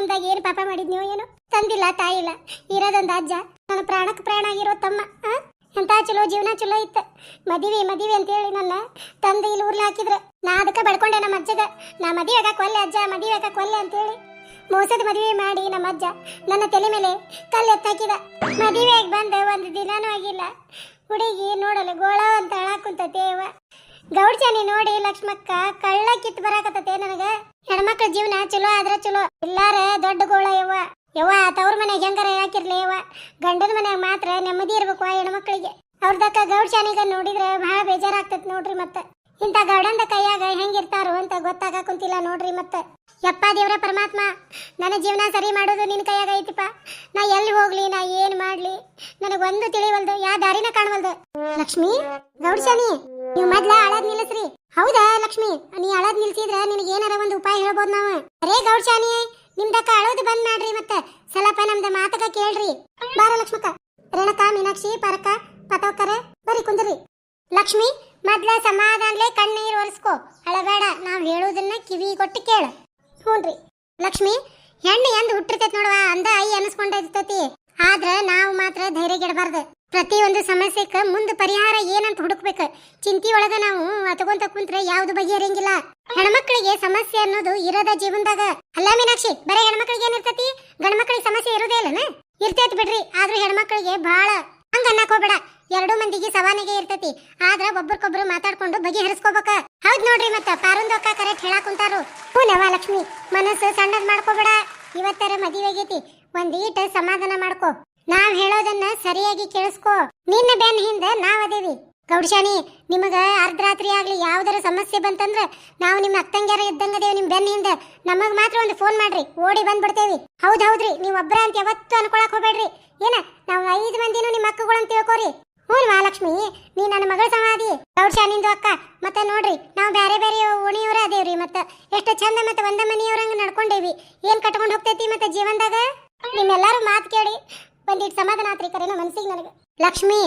ಜನ್ಮದಾಗ ಏನು ಪಾಪ ಮಾಡಿದ್ನೋ ಏನು? ತಂದಿಲ್ಲ ತಾಯಿ ಇಲ್ಲ ಇರೋದೊಂದು ಅಜ್ಜ. ನನ್ನ ಪ್ರಾಣಕ್ಕೆ ಪ್ರಾಣ ಆಗಿರೋ ತಮ್ಮ? ಎಂತ ಚಲೋ ಜೀವನ ಚಲೋ ಇತ್ತು. ಮದುವೆ ಮದುವೆ ಅಂತೇಳಿ ನನ್ನ ತಂದೆ ಇಲ್ಲಿ ಊರ್ಲಿ ಹಾಕಿದ್ರು. ನಾ ಅದಕ್ಕೆ ಬಡ್ಕೊಂಡೆ ನಮ್ಮ ಅಜ್ಜಗ. ನಾ ಮದಿ ಆಗ ಕೊಲ್ಲೆ ಅಜ್ಜ ಆಗ ಕೊಲ್ಲೆ ಅಂತ ಅಂತೇಳಿ ಮೋಸದ ಮದುವೆ ಮಾಡಿ ನಮ್ಮ ಅಜ್ಜ ನನ್ನ ತಲೆ ಮೇಲೆ ಕಲ್ಲು ಎತ್ತಾಕಿದ ಮದುವೆಗೆ ಬಂದ ಒಂದು ದಿನಾನೂ ಆಗಿಲ್ಲ. ಹುಡುಗಿ ನೋಡಲು ಗೋಳ ಅಂತ ಅಳಾಕುಂತತೆ ಅವ್ವ. ಗೌಡ್ಚಾನಿ ನೋಡಿ ಲಕ್ಷ್ಮಕ್ಕ ಕಳ್ಳ ಕಿತ್ ಬರಾಕತ್ತತೆ ನನಗ. ಹೆಣ್ಮಕ್ಳ ಜೀವನ ಚಲೋ ಆದ್ರ ಚಲೋ, ಇಲ್ಲಾರ ದೊಡ್ಡ ಗೋಳ ಯವ್ವ. ಯವ್ವ, ತವ್ರ ಮನೆಗೆ ಹೆಂಗಾರ ಯಾಕಿರ್ಲಿ ಯವ್ವ. ಗಂಡನ ಮನ್ಯಾಗ ಮಾತ್ರ ನೆಮ್ಮದಿ ಇರ್ಬೇಕು ಹೆಣ್ಮಕ್ಳಿಗೆ. ಅವ್ರದಕ್ಕ ಗೌಡ್ಚಾನಿಗ ನೋಡಿದ್ರೆ ಬಹಳ ಬೇಜಾರಾಗ್ತೈತಿ ನೋಡ್ರಿ ಮತ್ತ. ಇಂಥ ಗೌಡಂದ ಕೈಯಾಗ ಹೆಂಗಿರ್ತಾರೋ ಅಂತ ಗೊತ್ತಾಗ ಕುಂತಿಲ್ಲ ನೋಡ್ರಿ ಮತ್ತ. ಯಪ್ಪ ದೇವ್ರ ಪರಮಾತ್ಮ, ನನ್ನ ಜೀವನ ಸರಿ ಮಾಡೋದು ನಿನ್ನ ಕೈಯಾಗ ಐತಿಪ್ಪ. ನಾ ಎಲ್ಲಿ ಹೋಗ್ಲಿ, ನಾ ಏನ್ ಮಾಡ್ಲಿ? ನನಗೊಂದು ತಿಳಿವಲ್ದು ಯಾವ ದಾರಿನ ಕಾಣವಲ್ದು. ಲಕ್ಷ್ಮಿ ಗೌಡ್ಶಾನಿ ನೀವು ಮೊದ್ಲ ಅಳದ್ ನಿಲ್ಲಿಸ್ರಿ ಹೌದಾ ಲಕ್ಷ್ಮಿ? ನೀ ಅಳದ್ ನಿಲ್ಸಿದ್ರ ನಿನಗೆ ಏನಾರ ಒಂದು ಉಪಾಯ ಹೇಳ್ಬೋದು ನಾವು? ಅರೇ ಗೌಡ್ಶಾನಿ ನಿಮ್ದಕ್ಕ ಅಳೋದು ಬಂದ್ ಮಾಡ್ರಿ ಮತ್ತ. ಸ್ವಲ್ಪ ನಮ್ದ ಮಾತಕ ಕೇಳ್ರಿ. ಬಾರ ಲಕ್ಷ್ಮಕ್ಕ. ರೇಣಕ ಮೀನಾಕ್ಷಿ ಪರಕ ಪತವಕ್ಕರೆ, ಬರಿ ಕುಂದ್ರಿ. ಲಕ್ಷ್ಮಿ ಮೊದ್ಲ ಸಮಾಧಾನಲೇ ಕಣ್ಣೀರು ಒರೆಸ್ಕೋ. ಅಳಬೇಡ, ನಾವು ಹೇಳೋದನ್ನ ಕಿವಿ ಕೊಟ್ಟು ಕೇಳು. ಹ್ಞೂನ್ರಿ ಲಕ್ಷ್ಮಿ, ಹೆಣ್ಣು ಎಂದು ಹುಟ್ಟಿರ್ತೈತಿ ನೋಡುವ, ಅಂದ ಐ ಅನಿಸ್ಕೊಂಡಿರ್ತೈತಿ ಆದ್ರೆ ನಾವು ಮಾತ್ರ ಧೈರ್ಯಗೆಡಬಾರ್ದು. ಪ್ರತಿ ಒಂದು ಸಮಸ್ಯೆಕ ಮುಂದೆ ಪರಿಹಾರ ಏನಂತ ಹುಡುಕ್ಬೇಕು. ಚಿಂತಿ ಒಳಗ ನಾವು ಅತಗೊಂತ ಕುಂತ್ರೆ ಯಾವ್ದು ಬಗೆಹರಿಯಂಗಿಲ್ಲ. ಹೆಣ್ಮಕ್ಳಿಗೆ ಸಮಸ್ಯೆ ಅನ್ನೋದು ಇರೋದ ಜೀವನದಾಗ. ಅಲ್ಲ ಮೀನಾಕ್ಷಿ, ಬರೀ ಹೆಣ್ಮಕ್ಳಿಗೆ ಏನಿರ್ತತಿ ಗಂಡ್ಮಕ್ಳಿಗೆ ಸಮಸ್ಯೆ ಇರೋದೇ ಇಲ್ಲನ? ಇರ್ತೈತಿ ಬಿಡ್ರಿ, ಆದ್ರೂ ಹೆಣ್ಮಕ್ಳಿಗೆ ಬಹಳ ಹಂಗ ಅನ್ನಕ್ ಹೋಗ್ಬೇಡ. ಎರಡು ಮಂದಿಗೆ ಸವಾನಿಗೆ ಇರ್ತತಿ. ಆದ್ರ ಒಬ್ರಕೊಬ್ರು ಮಾತಾಡ್ಕೊಂಡು ಬಗೆಹರಿಸ್ಕೋಬೇಕ ಹೌದ್ ನೋಡ್ರಿ ಮತ್ತ ಪಾರುಂದ ಅಕ್ಕ ಕರೆಕ್ಟ್ ಹೇಳಾಕ್ ಕುಂತಾರು. ಲಕ್ಷ್ಮಿ, ಮನಸ್ಸು ಸಣ್ಣದ್ ಮಾಡ್ಕೋಬೇಡ. ಇವತ್ತರ ಮದುವೆ ಆಗೇತಿ. ಒಂದ್ ಈಟ ಸಮಾಧಾನ ಮಾಡ್ಕೋ. ನಾವ್ ಹೇಳೋದನ್ನ ಸರಿಯಾಗಿ ಕೇಳಿಸ್ಕೋ. ನಿನ್ನ ಬೆನ್ ಹಿಂದ ನಾವ್ ಅದೇವಿ. ಗೌಡಶಾನಿ, ನಿಮಗ ಅರ್ಧರಾತ್ರಿ ಆಗ್ಲಿ ಯಾವ್ದಾರ ಸಮಸ್ಯೆ ಬಂತಂದ್ರ ನಾವು ನಿಮ್ಮ ಅಕ್ಕಂಗ್ಯಾರ ಇದ್ದಂಗದೇವ್ ನಿಮ್ ಬೆನ್ ಹಿಂದ. ನಮಗ್ ಮಾತ್ರ ಒಂದು ಫೋನ್ ಮಾಡ್ರಿ. ಓಡಿ ಬಂದ್ಬಿಡ್ತೇವಿ. ಹೌದ್ ಹೌದ್ರಿ, ನೀವ್ ಒಬ್ರ ಅಂತ ಯಾವತ್ತೂ ಅನ್ಕೊಳಕ್ ಹೋಗ್ಬೇಡ್ರಿ. ಏನ, ನಾವ್ ಐದ್ ಮಂದಿನೂ ನಿಮ್ಮ ಅಕ್ಕಗಳು ಅಂತ ತಿಳ್ಕೊರಿ. ಹ್ಞೂ ಮಹಾಲಕ್ಷ್ಮಿ ನೀ ನನ್ನ ಮಗಳ ಸಮಾಧಿ. ಗೌಡ್ಶಾನಿಂದು ಅಕ್ಕ. ಮತ್ತೆ ನೋಡ್ರಿ, ನಾವು ಬೇರೆ ಬೇರೆ ಓಣಿಯವರ ಅದೇವ್ರಿ. ಮತ್ತೆ ಎಷ್ಟು ಚಂದ ಮತ್ತೆ ಒಂದ ಮನೆಯವ್ರಂಗ ನಡ್ಕೊಂಡೇವಿ. ಏನ್ ಕಟ್ಕೊಂಡು ಹೋಗ್ತೈತಿ ಮತ್ತೆ ಜೀವನದಾಗ? ನಿಮ್ಮೆಲ್ಲರೂ ಮಾತು ಕೇಳಿ. ಒಂದಿಟ್ಟು ಸಮಾಧಾನ ಆತ್ರಿ ಕರೆನ ಮನ್ಸಿಗೆ ನನಗೆ. ಲಕ್ಷ್ಮಿ,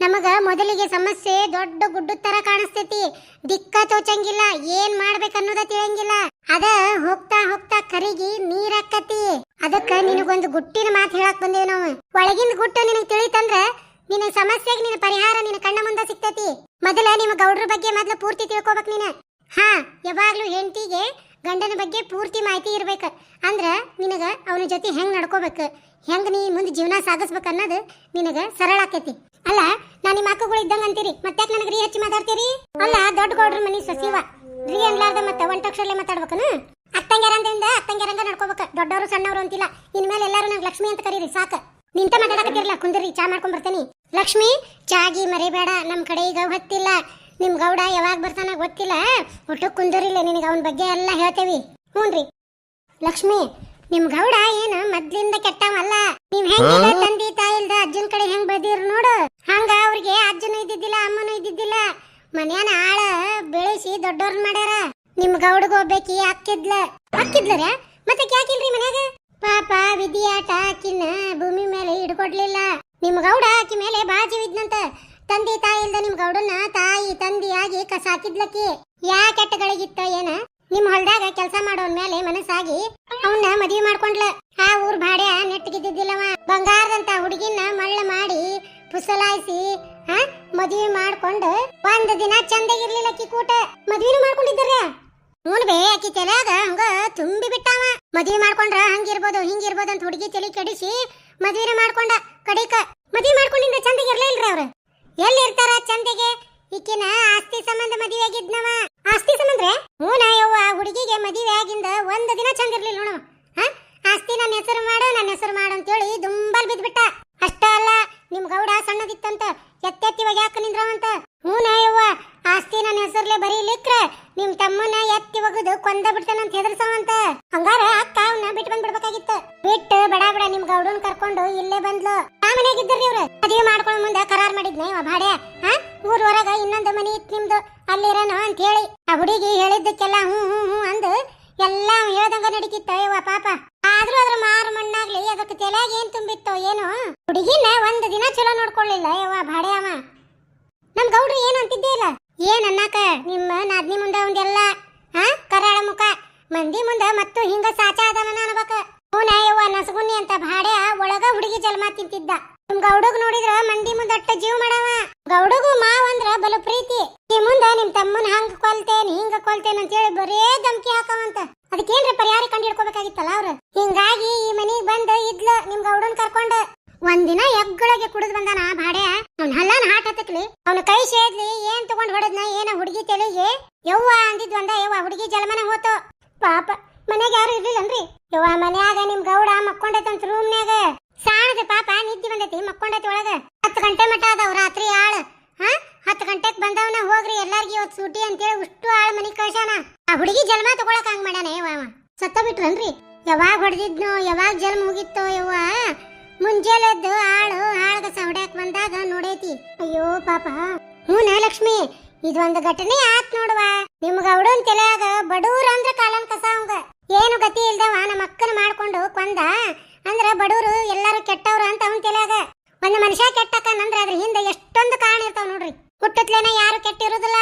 ನಮಗ ಮೊದಲಿಗೆ ಸಮಸ್ಯೆ ದೊಡ್ಡ ಗುಡ್ಡದ ತರ ಕಾಣಿಸ್ತೈತಿ. ದಿಕ್ಕ ತೋಚಂಗಿಲ್ಲ, ಏನ್ ಮಾಡ್ಬೇಕನ್ನೋದ ತಿಳಿಯಂಗಿಲ್ಲ. ಅದ ಹೋಗ್ತಾ ಹೋಗ್ತಾ ಕರಿಗಿ ನೀರಾಕತಿ ಅದಕ್ಕ ನಿನಗೊಂದು ಗುಟ್ಟಿನ ಮಾತು ಹೇಳಕ್ ಬಂದೇವ್ ನಾವು. ಒಳಗಿಂದ ಗುಟ್ಟು ನಿನಗ್ ತಿಳಿತಂದ್ರ ನಿನ್ನ ಸಮಸ್ಯೆಗೆ ನಿನ್ನ ಪರಿಹಾರ ನಿನ್ನ ಕಣ್ಣ ಮುಂದೆ ಸಿಗ್ತೈತಿ. ಮೊದಲ ನಿಮ್ಮ ಗೌಡ್ರ ಬಗ್ಗೆ ಮೊದಲು ಪೂರ್ತಿ ತಿಳ್ಕೊಬೇಕು ನೀನ. ಹಾ, ಯಾವಾಗ್ಲೂ ಹೆಂಡತಿಗೆ ಗಂಡನ ಬಗ್ಗೆ ಪೂರ್ತಿ ಮಾಹಿತಿ ಇರ್ಬೇಕ. ಅಂದ್ರ ನಿನಗ ಅವನ ಜೊತೆ ಹೆಂಗ್ ನಡ್ಕೋಬೇಕು? ಹೆಂಗ್ ನೀ ಮುಂದೆ ಜೀವನ ಸಾಗಿಸ್ಬೇಕು ಅನ್ನೋದು ನಿನಗ ಸರಳ ಆಕೈತಿ. ಅಲ್ಲ, ನಾ ನಿಮ್ಮ ಅಕ್ಕಗಳು ಇದ್ದಂಗ ಅಂತೀರಿ. ಮತ್ತೆ ನನಗೆ ರೀ ಹಚ್ಚಿ ಮಾತಾಡ್ತೀರಿ? ಅಲ್ಲ, ದೊಡ್ಡ ಗೌಡ್ರ ಮನಿ ಸಸಿವ ರೀ ಅನ್ಲಾರ್ದ ಮತ್ತೆ ಒಂಟಕ್ಷರಲ್ಲೇ ಮಾತಾಡ್ಬೇಕನು? ಅತ್ತಂಗ್ಯಾರ ಅಂದಿಂದ ಅತ್ತಂಗ್ಯಾರಂಗ ನಡ್ಕೋಬೇಕು. ದೊಡ್ಡವರು ಸಣ್ಣವರು ಅಂತಿಲ್ಲ. ಇನ್ಮೇಲೆ ಎಲ್ಲರೂ ನಂಗೆ ಲಕ್ಷ್ಮಿ ಅಂತ ಕರೀರಿ, ಸಾಕ. ನಿಂತ ಮಾತಾಡಕತ್ತಿರಲ್ಲ ಕುಂದ್ರಿ, ಚಾ ಮಾಡ್ಕೊಂಡ್ ಬರ್ತೇನಿ. ಲಕ್ಷ್ಮಿ ಚಾಗಿ ಮರಿಬೇಡ ನಮ್ಮ ಕಡೆ ಈಗ ಹೊತ್ತಿಲ್ಲ ನಿಮ್ ಗೌಡ ಯಾವಾಗ ಬರ್ತಾನ ಗೊತ್ತಿಲ್ಲ ಒಟ್ಟು ಕುಂದರಿಲ್ಲ ನಿನಗೆ ಅವನ ಬಗ್ಗೆ ಎಲ್ಲ ಹೇಳ್ತೇವಿ. ಹ್ಞೂನ್ರಿ ಲಕ್ಷ್ಮಿ ನಿಮ್ ಗೌಡ ಏನ ಮೊದ್ಲಿಂದ ಕೆಟ್ಟವಲ್ಲ. ನೀವ್ ಹೆಂಗಿಲ್ಲ ತಂದಿ ತಾಯಿ ಇಲ್ದ ಅಜ್ಜನ್ ಕಡೆ ಹೆಂಗ್ ಬದಿರ್ ನೋಡು. ಹಂಗ ಅವ್ರಿಗೆ ಅಜ್ಜನ ಇದ್ದಿದ್ದಿಲ್ಲ ಅಮ್ಮನೂ ಇದ್ದಿದ್ದಿಲ್ಲ. ಮನೆಯನ್ನ ಆಳ ಬೆಳೆಸಿ ದೊಡ್ಡವ್ರ ಮಾಡ್ಯಾರ. ನಿಮ್ ಗೌಡಗ ಹೋಗ್ಬೇಕಿ ಅಕ್ಕಿದ್ಲ. ಅಕ್ಕಿದ್ಲರ? ಮತ್ತೆ ಕ್ಯಾಕಿಲ್ರಿ ಮನ್ಯಾಗ? ಪಾಪ ವಿಧಿಯಾಟ ಆಕಿನ ಭೂಮಿ ಮೇಲೆ ಹಿಡ್ಕೊಡ್ಲಿಲ್ಲ. ನಿಮ್ ಗೌಡ ಆಕಿ ಮೇಲೆ ಬಾಜಿ ಇದ್ನಂತ ತಂದೆ ತಾಯಿ ಇಲ್ದ ನಿಮ್ ಗೌಡನ್ನ ತಾಯಿ ತಂದಿ ಆಗಿ ಕಸ ಹಾಕಿದ್ಲಕ್ಕಿ. ಯಾ ಕೆಟ್ಟಗಳಿಗಿತ್ತ ಏನ? ನಿಮ್ ಹೊಲ್ದಾಗ ಕೆಲಸ ಮಾಡೋನ್ ಮೇಲೆ ಮನಸ್ಸಾಗಿ ಅವನ್ನ ಮದ್ವಿ ಮಾಡ್ಕೊಂಡ್ಲ. ಆ ಊರ್ ಬಾಡ ನೆಟ್ಟಗಿದ್ದಿದ್ದಿಲ್ಲವ. ಬಂಗಾರದಂತ ಹುಡುಗಿನ ಮಳ್ಳ ಮಾಡಿ ಪುಸಲಾಯಿಸಿ ಹಾ ಮದ್ವಿ ಮಾಡ್ಕೊಂಡು ಒಂದ್ ದಿನ ಚಂದಗಿರ್ಲಿಲ್ಲ ಅಕ್ಕಿ ಕೂಟ. ಮದ್ವಿನೂ ಮಾಡ್ಕೊಂಡಿದ್ದರ? ಹ್ಞೂ ಬೇ, ಆಕಿ ತಲೆಯಾಗ ಹಂಗ ತುಂಬಿ ಬಿಟ್ಟಾವ. ಮದ್ವಿ ಮಾಡ್ಕೊಂಡ್ರ ಹಂಗಿರ್ಬೋದು, ಹಿಂಗಿರ್ಬೋದು ಅಂತ ಹುಡುಗಿ ತಲೆ ಕೆಡಿಸಿ ಮದ್ವಿನ ಮಾಡ್ಕೊಂಡ ಕಡಿಕ. ಮದುವೆ ಮಾಡ್ಕೊಂಡಿಂದ ಚಂದಗೆ ಇರ್ಲೇ ಇಲ್ರಿ ಅವ್ರು. ಎಲ್ಲಿ ಇರ್ತಾರ ಚಂದಗೆ? ಈಕಿನ ಆಸ್ತಿ ಸಂಬಂಧ ಮದುವೆ ಆಗಿದ್ನವ ಆಸ್ತಿ ಸಂಬಂಧ ಹ್ಞೂ ಯವ್ವ ಆ ಹುಡುಗಿಗೆ ಮದುವೆ ಆಗಿಂದ ಒಂದ್ ದಿನ ಚಂದ ಇರ್ಲಿಲ್ಲ ನೋಡವ ಹಾ ಆಸ್ತಿ ನನ್ನ ಹೆಸರು ಮಾಡು ನನ್ನ ಹೆಸರು ಮಾಡು ಅಂತೇಳಿ ದುಂಬಲ್ ಬಿದ್ಬಿಟ್ಟ ಅಷ್ಟ ಅಲ್ಲ ನಿಮ್ ಗೌಡ ಸಣ್ಣದಿತ್ತಂತ ಎತ್ತೆತ್ತಿ ಒಗ್ಯಾಕ ನಿಂದ್ರವಂತ ಹ್ಞೂ ಯವ್ವ ಆಸ್ತಿ ನನ್ನ ಹೆಸರ್ಲೆ ಬರೀಲಿಕ್ರ ನಿಮ್ ತಮ್ಮನ ಎತ್ತಿ ಒಗದು ಕೊಂದ ಬಿಡ್ತಾನಂತ ಹೆದರ್ಸವಂತ ಹಂಗಾರ ಅಕ್ಕ ಅವನ್ನ ಬಿಟ್ಟು ಬಂದ್ಬಿಡ್ಬೇಕಾಗಿತ್ತು ಬಿಟ್ಟು ಬಡ ಬಡ ನಿಮ್ ಗೌಡನ್ ಕರ್ಕೊಂಡು ಇಲ್ಲೇ ಬಂದ್ಲು. ಆ ಮನೆಯಾಗ ಇದ್ರಿ ಇವ್ರು? ಮದುವೆ ಮಾಡ್ಕೊಳ್ಳೋ ಮುಂದೆ ಕರಾರ್ ಮಾಡಿದ್ನ ಇವ ಭಾಡ್ಯ. ಹಾ ಊರ್ ಹೊರಗ ಇನ್ನೊಂದು ಮನಿ ಇತ್ತು ನಿಮ್ದು. ಅಲ್ಲಿರೋನು ಅಂತ ಹೇಳಿ ಆ ಹುಡುಗಿ ಹೇಳಿದ್ದಕ್ಕೆಲ್ಲ ಹ್ಞೂ ಹ್ಞೂ ಹ್ಞೂ ಅಂದು ಎಲ್ಲ ಹೇಳ್ದಂಗ ನಡೀತಿತ್ತ. ಯವ್ವ ಪಾಪ. ಆದ್ರೂ ಅದ್ರ ಮಾರು ಮಣ್ಣಾಗ್ಲಿ, ಅದಕ್ಕೆ ತಲೆಯಾಗ ಏನ್ ತುಂಬಿತ್ತೋ ಏನು. ಹುಡುಗಿನ ಒಂದ್ ದಿನ ಚಲೋ ನೋಡ್ಕೊಳ್ಳಿಲ್ಲ ಯವ್ವ ಭಾಡ್ಯ ಅವ. ನಮ್ ಗೌಡ್ರು ಏನು ಅಂತಿದ್ದೇ ಇಲ್ಲ. ಏನ್ ಅನ್ನಾಕ ನಿಮ್ಮ ನಾದ್ನಿ ಮುಂದೆ ಒಂದೆಲ್ಲ ಹಾ ಕರಾಳ ಮುಖ. ಮಂದಿ ಮುಂದೆ ಮತ್ತು ಹಿಂಗ ಸಾಚ ಅದಾನ ಅನ್ಬೇಕ. ಅವನ ಯವ್ವ ನಸಗುನಿ ಅಂತ ಭಾಡ್ಯ ಒಳಗ ಹುಡುಗಿ ಜಲ್ಮ ತಿಂತಿದ್ದ. ನಿಮ್ ಗೌಡಗ್ ನೋಡಿದ್ರ ಮಂದಿ ಮುಂದಟ್ಟ ಜೀವ ಮಾಡವ. ಗೌಡಗು ಮಾವ ಅಂದ್ರ ಬಲು ಪ್ರೀತಿ. ಈ ಮುಂದ ನಿಮ್ ತಮ್ಮನ ಹಂಗ ಕೊಲ್ತೇನ್, ಹಿಂಗ ಕೊಲ್ತೇನ್ ಅಂತ ಹೇಳಿ ಬರೇ ಧಮ್ಕಿ ಹಾಕವಂತ. ಅದಕ್ಕೇನ್ರ ಪರಿಹಾರ ಕಂಡು ಹಿಡ್ಕೋಬೇಕಾಗಿತ್ತಲ್ಲ ಅವ್ರು? ಹಿಂಗಾಗಿ ಈ ಮನಿಗ್ ಬಂದ ಇದ್ಲ ನಿಮ್ ಗೌಡನ್ ಕರ್ಕೊಂಡ. ಒಂದಿನ ಎಗ್ಗಳಿಗೆ ಕುಡಿದ್ ಬಂದಾನ ಭಾಡ್ಯ. ಅವ್ನ ಹಲ್ಲನ್ ಹಾಟ್ ಹತ್ತಕ್ಲಿ. ಅವ್ನ ಕೈ ಸೇದ್ಲಿ, ಏನ್ ತಗೊಂಡ್ ಹೊಡದ್ನ, ಏನ ಹುಡುಗಿ ತೆಲಿಗೆ? ಯವ್ವ ಅಂದಿದ್ ಒಂದ ಯವ್ವ, ಹುಡುಗಿ ಜಲಮನ ಹೋತು. ಪಾಪ. ಮನ್ಯಾಗ ಯಾರು ಇರ್ಲಿಲ್ಲನ್ರಿ? ಯವ್ವ ಮನ್ಯಾಗ ನಿಮ್ ಗೌಡ ಮಕ್ಕೊಂಡೈತಂತ ರೂಮ್ನ್ಯಾಗ. ಸಾಣದ ಪಾಪ ನಿದ್ದೆ ಬಂದೈತಿ, ಮಕ್ಕೊಂಡೈತಿ ಒಳಗ. ಹತ್ತು ಗಂಟೆ ಮಟ್ಟ ಅದಾವ, ರಾತ್ರಿ ಆಳ. ಹಾ, ಹತ್ತು ಗಂಟೆಗ್ ಬಂದವನ ಹೋಗ್ರಿ, ಎಲ್ಲಾರ್ಗಿ ಇವತ್ ಸೂಟಿ ಅಂತೇಳಿ ಉಷ್ಟು ಆಳ್ ಮನಿ ಕಳ್ಸಾನ ಆ ಹುಡುಗಿ ಜನ್ಮ ತಗೊಳಕ್ ಹಂಗ್ ಮಾಡ್ಯಾನ, ಯವ್ವ ಸತ್ತ ಬಿಟ್ರನ್ರಿ? ಯಾವಾಗ ಹೊಡೆದಿದ್ನೋ ಯಾವಾಗ ಜನ್ಮ ಹೋಗಿತ್ತೋ ಯವ್ವ? ಮುಂಜಾನೆದ್ದು ಆಳು, ಆಳ್ಗ ಸೌಡ್ಯಾಕ್ ಬಂದಾಗ ನೋಡೈತಿ. ಅಯ್ಯೋ ಪಾಪ. ಹ್ಞೂ ಲಕ್ಷ್ಮಿ ಇದೊಂದು ಘಟನೆ ಆತ್ ನೋಡುವ. ನಿಮ್ಗ ಅವಡನ್ ತಲೆಯಾಗ ಬಡೂರ್ ಅಂದ್ರ ಕಾಲನ್ ಕಸ ಅವಂಗ ಏನು ಗತಿ ಇಲ್ದವ ನಮ್ಮ ಅಕ್ಕನ ಕೊಂದ ಅಂದ್ರ ಬಡವರು ಎಲ್ಲಾರು ಕೆಟ್ಟವ್ರು ಅಂತ ಅವನ್ ತಲೆಯಾಗ. ಒಂದು ಮನುಷ್ಯ ಕೆಟ್ಟಕ್ಕನಂದ್ರ ಅದ್ರ ಹಿಂದೆ ಎಷ್ಟೊಂದು ಕಾರಣ ಇರ್ತಾವ ನೋಡ್ರಿ. ಹುಟ್ಟತ್ಲೇನ ಯಾರು ಕೆಟ್ಟಿರೋದಿಲ್ಲ.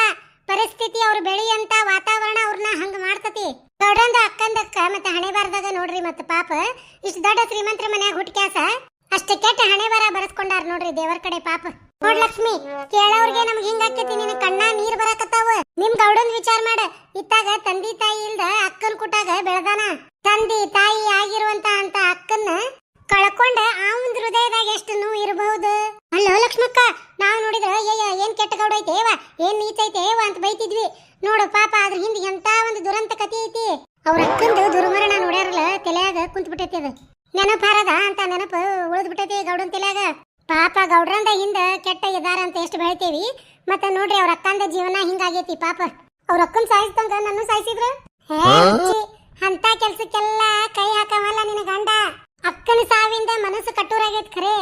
ಪರಿಸ್ಥಿತಿ ಅವ್ರು ಬೆಳೆಯಂತ ವಾತಾವರಣ ಅವ್ರನ್ನ ಹಂಗ ಮಾಡ್ತತಿ. ದೊಡ್ಡಂದ ಅಕ್ಕಂದಕ್ಕ ಮತ್ತೆ ಹಣೆ ಬಾರ್ದಾಗ ನೋಡ್ರಿ ಮತ್ತೆ ಪಾಪ. ಇಷ್ಟು ದೊಡ್ಡ ಶ್ರೀಮಂತರ ಮನ್ಯಾಗ ಹುಟ್ಕ್ಯಾಸ. ಕೆಟ್ಟ ಹಣೆ ಬರ ಬರಸ್ಕೊಂಡಾರ ನೋಡ್ರಿ ದೇವರ ಕಡೆ ಪಾಪ. ನೋಡ್ ಲಕ್ಷ್ಮಿ, ಕೇಳೋರ್ಗೆ ನಮ್ಗೆ ಹಿಂಗಾಕೈತಿ ನಿನ್ನ ಕಣ್ಣ ನೀರ್ ಬರಾಕತ್ತಾವ. ನಿಮ್ ಗೌಡನ್ ವಿಚಾರ ಮಾಡ. ಇತ್ತಾಗ ತಂದಿ ತಾಯಿ ಇಲ್ದ ಅಕ್ಕನ್ ಕುಟಾಗ ಬೆಳದಾನ. ತಂದಿ ತಾಯಿ ಆಗಿರುವಂತ ಅಂತ ಅಕ್ಕನ್ನ ಕಳ್ಕೊಂಡ ಆ ಒಂದ್ ಹೃದಯದಾಗ ಎಷ್ಟು ನೋವು ಇರಬಹುದು? ಅಲ್ಲೋ ಲಕ್ಷ್ಮಕ್ಕ, ನಾವ್ ನೋಡಿದ್ರ ಏನ್ ಕೆಟ್ಟ ಗೌಡ ಐತೆ ಏನ್ ನೀಚ ಐತೆ ಅಂತ ಬೈತಿದ್ವಿ. ನೋಡು ಅದ್ರ ಹಿಂದೆ ಎಂತ ಒಂದು ದುರಂತ ಕಥೆ ಐತಿ ಅವ್ರ ಅಕ್ಕಂದು ದುರ್ಮರಣ ನೋಡ್ಯಾರಲ್ಲ ತಲೆಯಾಗ ಕುಂತ್ ಬಿಟ್ಟೈತಿ ಅದು ನೆನಪಾರದ ಅಂತ ನೆನಪು ಉಳಿದ್ ಬಿಟ್ಟೈತಿ ಗೌಡನ್ ತಲೆಯಾಗ ಪಾಪ ಗೌಡ್ರಂದ ಹಿಂದ ಕೆಟ್ಟ ಇದಾರ ಅಂತ ಎಷ್ಟು ಬೆಳಿತೇವಿ. ಮತ್ತೆ ನೋಡ್ರಿ ಅವ್ರ ಅಕ್ಕಂದ ಜೀವನ ಹಿಂಗಾಗೈತಿ ಪಾಪ. ಅವ್ರ ಅಕ್ಕನ್ ಸಾಯಿಸ್ದಂಗ ನನ್ನ ಸಾಯಿಸಿದ್ರು? ಅಂತ ಕೆಲ್ಸಕ್ಕೆಲ್ಲ ಕೈ ಹಾಕವಲ್ಲ ನಿನ್ನ ಗಂಡ. ಅಕ್ಕನ ಸಾವಿಂದ ಮನಸ್ಸು ಕಟ್ಟೂರಾಗೈತಿ ಖರೆ.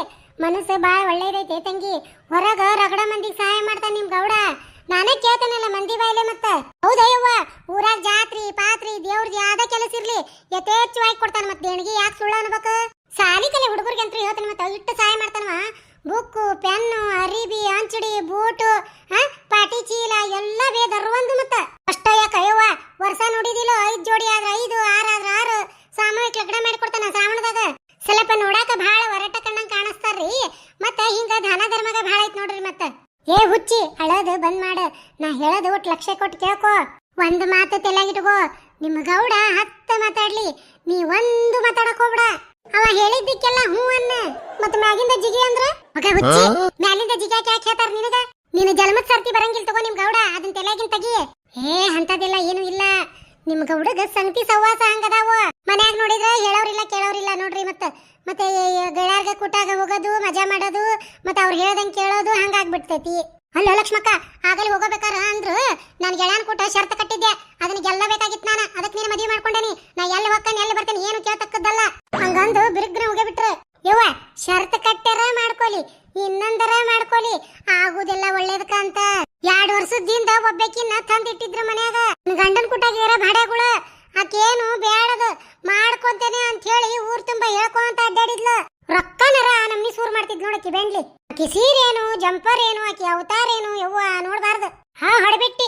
ಮನಸ್ಸು ಬಾಳ ಒಳ್ಳೇದೈತೆ ತಂಗಿ. ಹೊರಗ ರಗಡ ಮಂದಿಗೆ ಸಹಾಯ ಮಾಡ್ತಾನ ನಿಮ್ ಗೌಡ. ನಾನೇ ಕೇಳ್ತಾನಲ್ಲ ಮಂದಿ ಬಾಯ್ಲೆ ಮತ್ತೆ. ಹೌದಯ್ಯವ್ವ ಊರಾಗ ಜಾತ್ರಿ ಪಾತ್ರಿ ದೇವ್ರದ್ ಯಾವ್ದ ಕೆಲಸ ಇರ್ಲಿ ಯಥೇಚ್ಛವಾಗಿ ಕೊಡ್ತಾನ ಮತ್ತೆ ದೇಣಿಗೆ. ಯಾಕೆ ಸುಳ್ಳು ಅನ್ಬೇಕು? ಸಾಲಿ ಕಲೆ ಹುಡುಗರಿಗೆ ಅಂತ ಹೇಳ್ತಾನ ಮತ್ತೆ ಇಟ್ಟು ಸಹಾಯ ಮಾಡ್ತಾನವ. ಬುಕ್ಕು, ಪೆನ್ನು, ಅರಿಬಿ, ಅಂಚಡಿ, ಬೂಟು ಪಾಟಿ, ಚೀಲ, ಎಲ್ಲ ಬೇದರ್ವಂದು ಮತ್ತ. ಅಷ್ಟ ಯಾಕ ವರ್ಷ ನೋಡಿದಿಲ್ಲ, ಐದ್ ಜೋಡಿ ಆದ್ರ ಐದು, ಆರು ಆದ್ರ ಆರು. ಸಾಮೂಹಿಕ ಲಗ್ನ ಮಾಡ್ಕೊಡ್ತಾನ ಶ್ರಾವಣದಾಗ. ಸ್ವಲ್ಪ ನೋಡಾಕ ಬಹಳ ಹೊರಟ ಕಣ್ಣಂಗ್ ಕಾಣಿಸ್ತಾರ್ರಿ. ಮತ್ತ ಹಿಂಗ ದಾನ ಧರ್ಮಗ ಬಹಳ ಐತ್ ನೋಡ್ರಿ ಮತ್ತ. ಏ ಹುಚ್ಚಿ, ಅಳದು, ಬಂದ್ ಮಾಡ. ನಾ ಹೇಳದು ಒಟ್ಟು ಲಕ್ಷ ಕೊಟ್ಟು ಕೇಳ್ಕೋ. ಒಂದ್ ಮಾತು ತಲೆಯಾಗಿಟ್ಕೋ ನಿಮ್ಮ ಗೌಡ ಹತ್ತ ಮಾತಾಡ್ಲಿ. ನೀ ಒಂದು ಮಾತಾಡಕ್ ಹೋಗ್ಬೇಡ. ಅವ ಹೇಳಿದ್ದಕ್ಕೆಲ್ಲ ಹೂ ಅನ್ನ ಮತ್ತ ಮ್ಯಾಗಿಂದ ಜಿಗಿ ಅಂದ್ರ? ಮಗ ಹುಚ್ಚಿ ಮ್ಯಾಲಿಂದ ಜಿಗಿ ಯಾಕೆ ಹೇಳ್ತಾರ ನಿನಗ? ನೀನು ಜನ್ಮದ ಸರ್ತಿ ಬರಂಗಿಲ್ಲ ತಗೋ ನಿಮ್ ಗೌಡ ಅದನ್ನ ತಲೆಯಾಗಿನ್ ತಗಿ. ಏ ಅಂತದೆಲ್ಲ ಏನು ಇಲ್ಲ. ನಿಮ್ ಗೌಡಗ ಸಂಗತಿ ಸವಾಸ ಹಂಗದಾವ. ಮನ್ಯಾಗ ನೋಡಿದ್ರ ಹೇಳೋರಿಲ್ಲ ಕೇಳೋರಿಲ್ಲ ನೋಡ್ರಿ ಮತ್ತ. ಮತ್ತೆ ಗೆಳೆಯರ್ಗ ಕೂಟಾಗ ಹೋಗೋದು ಮಜಾ ಮಾಡೋದು ಮತ್ತೆ ಅವ್ರು ಹೇಳ್ದಂಗೆ ಕೇಳೋದು ಹಂಗಾಗ್ಬಿಡ್ತೈತಿ. ಅಲ್ಲ ಲಕ್ಷ್ಮಕ್ಕ, ಆಗಲಿ ಹೋಗಬೇಕಾರ ಅಂದ್ರು ನಾನು ಗೆಳೆಯನ್ ಕೊಟ್ಟ ಶರ್ತ ಕಟ್ಟಿದ್ದೆ. ಅದನ್ನ ಗೆಲ್ಲಬೇಕಾಗಿತ್ತು ನಾನು. ಅದಕ್ಕೆ ನೀನು ಮದುವೆ ಮಾಡ್ಕೊಂಡೇನಿ. ನಾ ಎಲ್ಲಿ ಹೋಗ್ತಾನೆ, ಎಲ್ಲಿ ಬರ್ತೇನೆ ಏನು ಕೇಳ್ತಕ್ಕದ್ದಲ್ಲ. ಹಂಗಂದು ಬಿರುಗ್ನ ಹೋಗಿ ಬಿಟ್ರು ಯವ್ವ, ಶರ್ತ ಕಟ್ಟಾರ ಮಾಡ್ಕೊಲಿ, ಇನ್ನೊಂದರ ಮಾಡ್ಕೊಲಿ. ಆಗುದಿಲ್ಲ ಒಳ್ಳೇದಕ್ಕ ಅಂತ. ಎರಡ್ ವರ್ಷದಿಂದ ಒಬ್ಬಾಕಿನ ತಂದಿಟ್ಟಿದ್ರ ಮನ್ಯಾಗ. ಗಂಡನ್ ಇರೋ ಭಾಡ್ಯಾಗಳು, ಆಕೇನು ಬೇಡದು ಮಾಡ್ಕೊಂತೇನೆ ಅಂತ ಹೇಳಿ ಊರ್ ತುಂಬಾ ಹೇಳ್ಕೊಂತ ಅಡ್ಡಾಡಿದ್ಲು ರೊಕ್ಕನರ ನಮ್ಮಿ ಸೂರ್ ಮಾಡ್ತಿದ್ ನೋಡಕ್ಕೆ ಬೆಂಡ್ಲಿ. ಆಕಿ ಸೀರೆ ಏನು ಜಂಪರ್ ಏನು ಹೊಡಬಿಟ್ಟಿ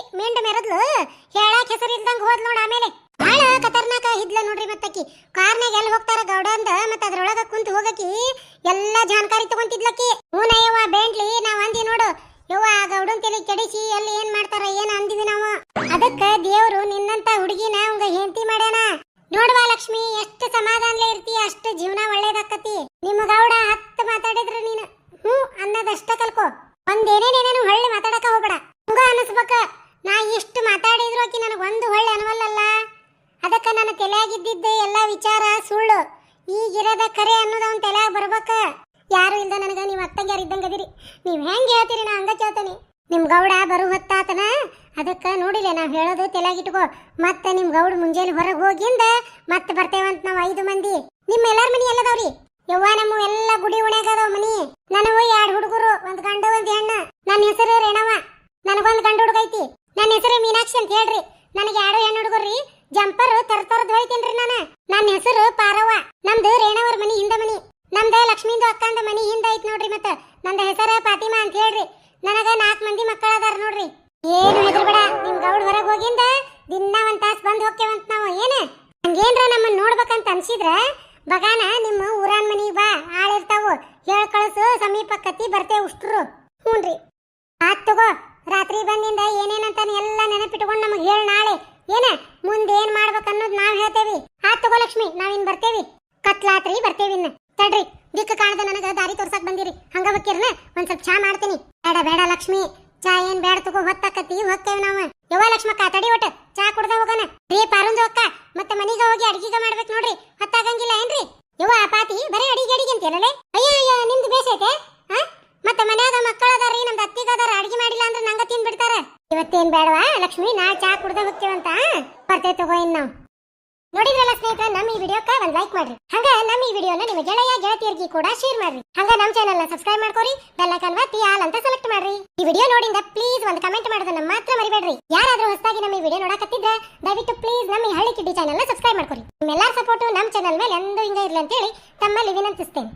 ಅದಕ್ಕ ನನ್ನ ತಲೆಯಾಗಿದ್ದಿದ್ದ ಎಲ್ಲ ವಿಚಾರ ಸುಳ್ಳು. ಈಗಿರದ ಕರೆ ಅನ್ನೋದು ಅವ್ನ ತಲೆಯಾಗ ಬರ್ಬೇಕ. ಯಾರು ಇಲ್ದ ನನಗ ನೀವು ಅತ್ತಂಗ್ಯಾರ ಇದ್ದಂಗ ಅದಿರಿ. ನೀವು ಹೆಂಗ್ ಹೇಳ್ತೀರಿ ನಾ ಹಂಗ ಕೇಳ್ತೇನೆ. ನಿಮ್ ಗೌಡ ಬರು ಹೊತ್ತಾತನ? ಅದಕ್ಕ ನೋಡಿಲ್ಲ ನಾವ್ ಹೇಳೋದು ತಲೆಯಾಗಿಟ್ಕೋ. ಮತ್ತೆ ನಿಮ್ ಗೌಡ ಮುಂಜಾನೆ ಹೊರಗೆ ಹೋಗಿಂದ ಮತ್ತೆ ಬರ್ತೇವಂತ ನಾವ್ ಐದು ಮಂದಿ. ನಿಮ್ಮ ಎಲ್ಲಾರ ಮನಿ ಎಲ್ಲದವ್ರಿ? ಯವ್ವ ನಮ್ಮ ಎಲ್ಲ ಗುಡಿ ಉಣ್ಯಾಗ ಮನಿ. ನನಗೂ ಎರಡು ಹುಡುಗರು, ಒಂದ್ ಗಂಡ, ಒಂದ್ ಹೆಣ್ಣ. ನನ್ನ ಹೆಸರು ರೇಣವ ನನಗೊಂದ್ ಗಂಡ ಹುಡುಗ ಐತಿ. ನನ್ನ ಹೆಸರು ಮೀನಾಕ್ಷಿ ಅಂತ ಹೇಳ್ರಿ. ನನಗೆ ಎರಡು ಹೆಣ್ಣು ಹುಡುಗರ್ರಿ. ಜಂಪರ್ ತರ್ತರದ್ ಹೋಯ್ತೇನ್ರಿ ನಾನು. ನನ್ನ ಹೆಸರು ಪಾರವ್ವ, ನಮ್ದು ರೇಣವರ ಮನಿ ಹಿಂದ ಮನಿ. ನಮ್ದ ಲಕ್ಷ್ಮೀಂದು ಅಕ್ಕಂದ ಮನಿ ಹಿಂದ ಐತ್ ನೋಡ್ರಿ ಮತ್ತ. ನಂದ ಹೆಸರ ಪಾತಿಮಾ ಅಂತ ಹೇಳ್ರಿ. ನನಗ ನಾಲ್ಕು ಮಂದಿ ಮಕ್ಕಳ ಅದಾರ ನೋಡ್ರಿ. ಏನು ಬಿಡ, ನಿಮ್ ಗೌಡ್ ಹೊರಗ್ ಹೋಗಿಂದ ದಿನ ಒಂದ್ ತಾಸ್ ಬಂದ್ ಹೋಗ್ತೇವಂತ ನಾವು, ಏನ? ಹಂಗೇನ್ರ ನಮ್ಮನ್ನ ನೋಡ್ಬೇಕಂತ ಅನ್ಸಿದ್ರ, ಬಗಾನ ನಿಮ್ಮ ಊರಾನ್ ಮನಿ ಬಾ ಆಳಿರ್ತಾವು ಹೇಳ್ ಸಮೀಪ ಕತ್ತಿ ಬರ್ತೇವ್ ಉಷ್ಟ್ರು. ಹ್ಞೂನ್ರಿ ಆತ್ ತಗೋ, ರಾತ್ರಿ ಬಂದಿಂದ ಏನೇನಂತ ಎಲ್ಲ ನೆನಪಿಟ್ಕೊಂಡು ನಮಗೆ ಹೇಳ ನಾಳೆ. ಏನ, ಮುಂದೆ ಏನ್ ಮಾಡ್ಬೇಕು ಅನ್ನೋದು ನಾವ್ ಹೇಳ್ತೇವಿ. ಆತ್ ತಗೋ ಲಕ್ಷ್ಮಿ ನಾವಿನ್ ಬರ್ತೇವಿ. ಕತ್ಲಾತ್ರಿ ಬರ್ತೇವಿ ಇನ್ನ. ತಡ್ರಿ, ದಿಕ್ಕ ಕಾಣದ ನನಗ, ದಾರಿ ತೋರ್ಸಕ್ ಬಂದಿರಿ. ಹಂಗ ಬಕ್ಕಿರ್ನ, ಒಂದ್ ಸ್ವಲ್ಪ ಚಾ ಮಾಡ್ತೀನಿ. ಬೇಡ ಬೇಡ ಲಕ್ಷ್ಮಿ, ಚಾ ಏನ್ ಬೇಡ ತಗೋ ಹೊತ್ತಾಕತಿ ಹೋಗ್ತೇವಿ ನಾವ. ಯವ್ವ ಲಕ್ಷ್ಮಕ್ಕ ತಡಿ ಒಟ್ಟ. ಚಾ ಕುಡ್ದ ಹೋಗೋಣ. ರೀ ಪಾರುಂಜ ಅಕ್ಕ ಮತ್ತೆ ಮನಿಗ ಹೋಗಿ ಅಡಿಗೆಗ ಮಾಡ್ಬೇಕು ನೋಡ್ರಿ. ಹೊತ್ತಾಗಂಗಿಲ್ಲ ಏನ್ರಿ? ಯವ್ವ ಪಾತಿ ಬರೀ ಅಡಿಗೆ ಅಡಿಗೆ ಅಂತೀರಲ್ಲೇ ಅಯ್ಯ ಅಯ್ಯ ನಿಮ್ದು ಬೇಸೈತೆ? ಮತ್ತೆ ಮನ್ಯಾಗ ಮಕ್ಕಳ ಅದಾರಿ ನಮ್ದು ಅತ್ತಿಗ ಅದಾರ ಇವತ್ತೇನ್ ಬೇಡವಾ? ಲಕ್ಷ್ಮಿ ನಾ ಚಾ ಕುಡ್ದ ಹೋಗ್ತೇವಂತ ಬರ್ತೇವೆ ತಗೋ ಇನ್ನು. ನೋಡಿದ್ರಲ್ಲ ಸ್ನೇಹಿತರೆ, ನಮ್ಮ ಈ ವಿಡಿಯೋಕ್ಕ ಒಂದು ಲೈಕ್ ಮಾಡ್ರಿ. ಹಂಗ ನಮ್ಮ ಈ ವಿಡಿಯೋನ ನಿಮ್ಮ ಗೆಳೆಯ, ಗೆಳತಿಯರಿಗೆ ಕೂಡ ಶೇರ್ ಮಾಡ್ರಿ. ಹಂಗ ನಮ್ಮ ಚಾನೆಲ್ ಸಬ್ಸ್ಕ್ರೈಬ್ ಮಾಡ್ಕೊರಿ ಬೆಲ್ ಐಕಾನ್ ಒತ್ತಿ ಆಲ್ ಅಂತ ಸೆಲೆಕ್ಟ್ ಮಾಡ್ರಿ. ಈ ವಿಡಿಯೋ ನೋಡಿಂದ ಪ್ಲೀಸ್ ಒಂದು ಕಮೆಂಟ್ ಮಾಡೋದನ್ನ ಮಾತ್ರ ಮರಿಬೇಡ್ರಿ. ಯಾರಾದ್ರೂ ಹೊಸದಾಗಿ ನಮ್ಮ ಈ ವಿಡಿಯೋ ನೋಡಕತ್ತಿದ್ರೆ, ದಯವಿಟ್ಟು ಪ್ಲೀಸ್ ನಮ್ಮ ಈ ಹಳ್ಳಿ ಕಿಡ್ಡಿ ಚಾನೆಲ್ ಸಬ್ಸ್ಕ್ರೈಬ್ ಮಾಡ್ಕೊರಿ. ನಿಮ್ಮೆಲ್ಲರ ಸಪೋರ್ಟ್ ನಮ್ಮ ಚಾನೆಲ್ ಮೇಲೆ ಎಂದೂ ಹಿಂಗ ಇರ್ಲಿ ಅಂತೇಳಿ ತಮ್ಮಲ್ಲಿ ವಿನಂತಿಸ್ತೇನೆ.